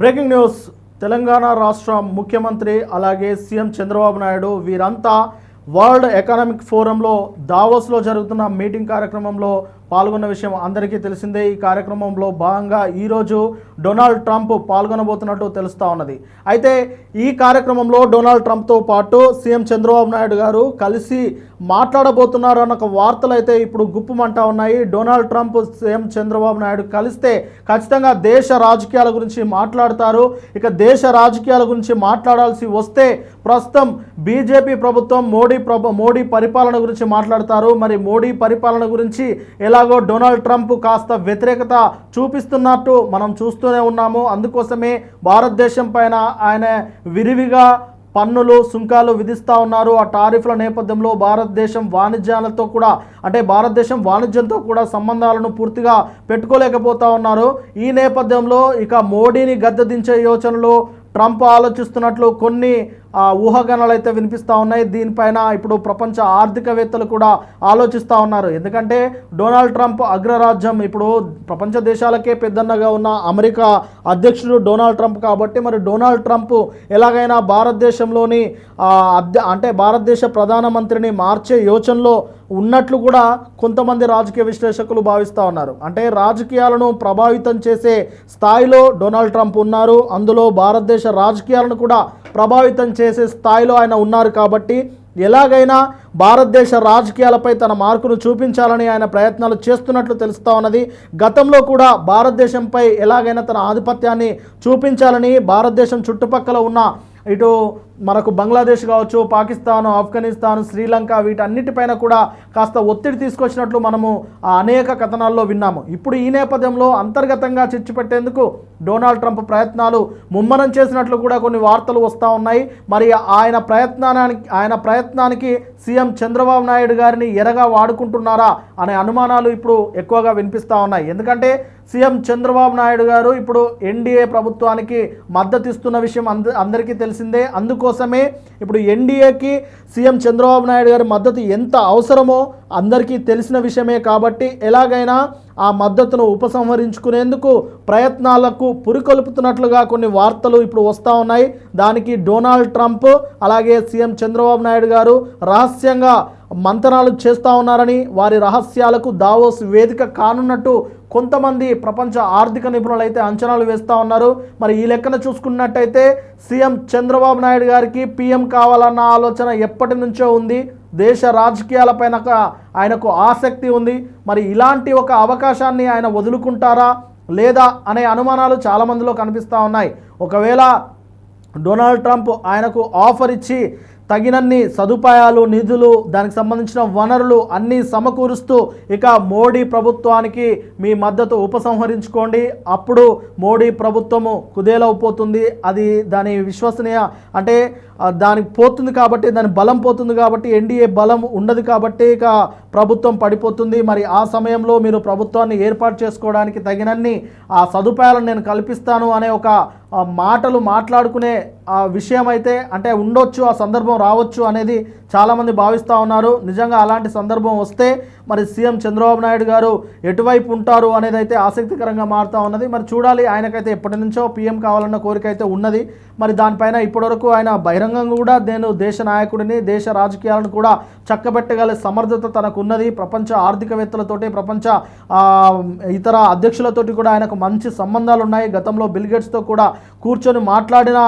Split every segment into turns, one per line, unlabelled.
Breaking news. Telangana రాష్ట్ర ముఖ్యమంత్రి అలాగే సీఎం చంద్రబాబు నాయుడు వీరంతా వరల్డ్ ఎకనామిక్ ఫోరంలో దావోస్లో జరుగుతున్న మీటింగ్ కార్యక్రమంలో పాల్గొన్న విషయం అందరికీ తెలిసిందే. ఈ కార్యక్రమంలో భాగంగా ఈరోజు డొనాల్డ్ ట్రంప్ పాల్గొనబోతున్నట్టు తెలుస్తూ ఉన్నది. అయితే ఈ కార్యక్రమంలో డొనాల్డ్ ట్రంప్తో పాటు సీఎం చంద్రబాబు నాయుడు గారు కలిసి మాట్లాడబోతున్నారు అన్న ఒక వార్తలు అయితే ఇప్పుడు గుప్పుమంటా ఉన్నాయి. Donald Trump CM Chandrababu Naidu కలిస్తే ఖచ్చితంగా దేశ రాజకీయాల గురించి మాట్లాడతారు. ఇక దేశ రాజకీయాల గురించి మాట్లాడాల్సి వస్తే ప్రస్తుతం బీజేపీ ప్రభుత్వం మోడీ ప్రభు మోడీ పరిపాలన గురించి మాట్లాడతారు. మరి మోడీ పరిపాలన గురించి ఎలా ఎలాగో డొనాల్డ్ ట్రంప్ కాస్త వ్యతిరేకత చూపిస్తున్నట్టు మనం చూస్తూనే ఉన్నాము. అందుకోసమే భారతదేశం పైన ఆయన విరివిగా పన్నులు సుంకాలు విధిస్తూ ఉన్నారు. ఆ టారిఫ్ల నేపథ్యంలో భారతదేశం వాణిజ్యాలతో కూడా అంటే భారతదేశం వాణిజ్యంతో కూడా సంబంధాలను పూర్తిగా పెట్టుకోలేకపోతా ఉన్నారు. ఈ నేపథ్యంలో ఇక మోడీని గద్దె దించే యోచనలో ట్రంప్ ఆలోచిస్తున్నట్లు కొన్ని ఊహాగానాలు అయితే వినిపిస్తూ ఉన్నాయి. దీనిపైన ఇప్పుడు ప్రపంచ ఆర్థికవేత్తలు కూడా ఆలోచిస్తూ ఉన్నారు. ఎందుకంటే డొనాల్డ్ ట్రంప్ అగ్రరాజ్యం ఇప్పుడు ప్రపంచ దేశాలకే పెద్దన్నగా ఉన్న అమెరికా అధ్యక్షుడు డొనాల్డ్ ట్రంప్ కాబట్టి మరి డొనాల్డ్ ట్రంప్ ఎలాగైనా భారతదేశంలోని అంటే భారతదేశ ప్రధానమంత్రిని మార్చే యోచనలో ఉన్నట్లు కూడా కొంతమంది రాజకీయ విశ్లేషకులు భావిస్తూ ఉన్నారు. అంటే రాజకీయాలను ప్రభావితం చేసే స్థాయిలో డొనాల్డ్ ట్రంప్ ఉన్నారు. అందులో భారతదేశ రాజకీయాలను కూడా ప్రభావితం చేసే స్థాయిలో ఆయన ఉన్నారు కాబట్టి ఎలాగైనా భారతదేశ రాజకీయాలపై తన మార్కును చూపించాలని ఆయన ప్రయత్నాలు చేస్తున్నట్లు తెలుస్తూ ఉన్నది. గతంలో కూడా భారతదేశంపై ఎలాగైనా తన ఆధిపత్యాన్ని చూపించాలని భారతదేశం చుట్టుపక్కల ఉన్న ఇటు మనకు బంగ్లాదేశ్ కావచ్చు పాకిస్తాన్ ఆఫ్ఘనిస్తాన్ శ్రీలంక వీటన్నిటిపైన కూడా కాస్త ఒత్తిడి తీసుకొచ్చినట్లు మనము ఆ అనేక కథనాల్లో విన్నాము. ఇప్పుడు ఈ నేపథ్యంలో అంతర్గతంగా చిచ్చుపెట్టేందుకు డొనాల్డ్ ట్రంప్ ప్రయత్నాలు ముమ్మరం చేసినట్లు కూడా కొన్ని వార్తలు వస్తూ ఉన్నాయి. మరి ఆయన ప్రయత్నానికి ఆయన ప్రయత్నానికి సీఎం చంద్రబాబు నాయుడు గారిని ఎరగా వాడుకుంటున్నారా అనే అనుమానాలు ఇప్పుడు ఎక్కువగా వినిపిస్తూ ఉన్నాయి. ఎందుకంటే సీఎం చంద్రబాబు నాయుడు గారు ఇప్పుడు ఎన్డీఏ ప్రభుత్వానికి మద్దతు ఇస్తున్న విషయం అంద అందరికీ తెలిసిందే. కోసమే ఇప్పుడు ఎన్డీఏకి సీఎం చంద్రబాబు నాయుడు గారి మద్దతు ఎంత అవసరమో అందరికీ తెలిసిన విషయమే కాబట్టి ఎలాగైనా ఆ మద్దతును ఉపసంహరించుకునేందుకు ప్రయత్నాలకు పురికొల్పుతున్నట్లుగా కొన్ని వార్తలు ఇప్పుడు వస్తూ ఉన్నాయి. దానికి డొనాల్డ్ ట్రంప్ అలాగే సీఎం చంద్రబాబు నాయుడు గారు రహస్యంగా మంతనాలు చేస్తూ ఉన్నారని వారి రహస్యాలకు దావోస్ వేదిక కానున్నట్టు కొంతమంది ప్రపంచ ఆర్థిక నిపుణులు అయితే అంచనాలు వేస్తూ ఉన్నారు. మరి ఈ లెక్కన చూసుకున్నట్టయితే సీఎం చంద్రబాబు నాయుడు గారికి పీఎం కావాలన్న ఆలోచన ఎప్పటి నుంచో ఉంది. దేశ రాజకీయాలపైన ఆయనకు ఆసక్తి ఉంది. మరి ఇలాంటి ఒక అవకాశాన్ని ఆయన వదులుకుంటారా లేదా అనే అనుమానాలు చాలామందిలో కనిపిస్తూ ఉన్నాయి. ఒకవేళ డొనాల్డ్ ట్రంప్ ఆయనకు ఆఫర్ ఇచ్చి తగినన్ని సదుపాయాలు నిధులు దానికి సంబంధించిన వనరులు అన్నీ సమకూరుస్తూ ఇక మోడీ ప్రభుత్వానికి మీ మద్దతు ఉపసంహరించుకోండి. అప్పుడు మోడీ ప్రభుత్వము కుదేలవుపోతుంది. అది దాని విశ్వసనీయ అంటే దానికి పోతుంది కాబట్టి దాని బలం పోతుంది కాబట్టి ఎన్డీఏ బలం ఉండదు కాబట్టి ఇక ప్రభుత్వం పడిపోతుంది. మరి ఆ సమయంలో మీరు ప్రభుత్వాన్ని ఏర్పాటు చేసుకోవడానికి తగినన్ని ఆ సదుపాయాలను నేను కల్పిస్తాను అనే ఒక మాటలు మాట్లాడుకునే ఆ విషయం అయితే అంటే ఉండొచ్చు ఆ సందర్భం రావచ్చు అనేది చాలామంది భావిస్తూ ఉన్నారు. నిజంగా అలాంటి సందర్భం వస్తే మరి సీఎం చంద్రబాబు నాయుడు గారు ఎటువైపు ఉంటారు అనేది అయితే ఆసక్తికరంగా మారుతూ ఉన్నది. మరి చూడాలి ఆయనకైతే ఎప్పటి నుంచో పీఎం కావాలన్న కోరిక అయితే ఉన్నది. మరి దానిపైన ఇప్పటివరకు ఆయన బహిరంగంగా కూడా నేను దేశ నాయకుడిని దేశ రాజకీయాలను కూడా చక్కబెట్టగల సమర్థత తనకున్నది. ప్రపంచ ఆర్థికవేత్తలతోటి ప్రపంచ ఇతర అధ్యక్షులతోటి కూడా ఆయనకు మంచి సంబంధాలు ఉన్నాయి. గతంలో బిల్గేట్స్తో కూడా కూర్చొని మాట్లాడిన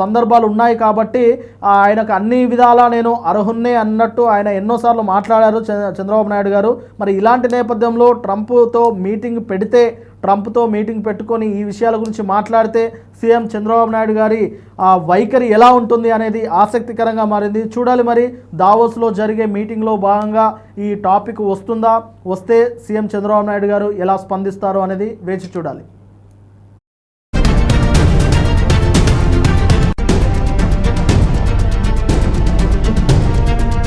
సందర్భాలు ఉన్నాయి కాబట్టి ఆయనకు అన్ని విధాలా నేను అర్హున్నే అన్నట్టు ఆయన ఎన్నోసార్లు మాట్లాడారు చంద్రబాబు నాయుడు గారు. మరి ఇలాంటి నేపథ్యంలో ట్రంప్తో మీటింగ్ పెడితే ట్రంప్తో మీటింగ్ పెట్టుకొని ఈ విషయాల గురించి మాట్లాడితే సీఎం చంద్రబాబు నాయుడు గారి ఆ, వైఖరి ఎలా ఉంటుంది అనేది ఆసక్తికరంగా మారింది. చూడాలి మరి దావోస్లో జరిగే మీటింగ్లో భాగంగా ఈ టాపిక్ వస్తుందా? వస్తే సీఎం చంద్రబాబు నాయుడు గారు ఎలా స్పందిస్తారు అనేది వేచి చూడాలి.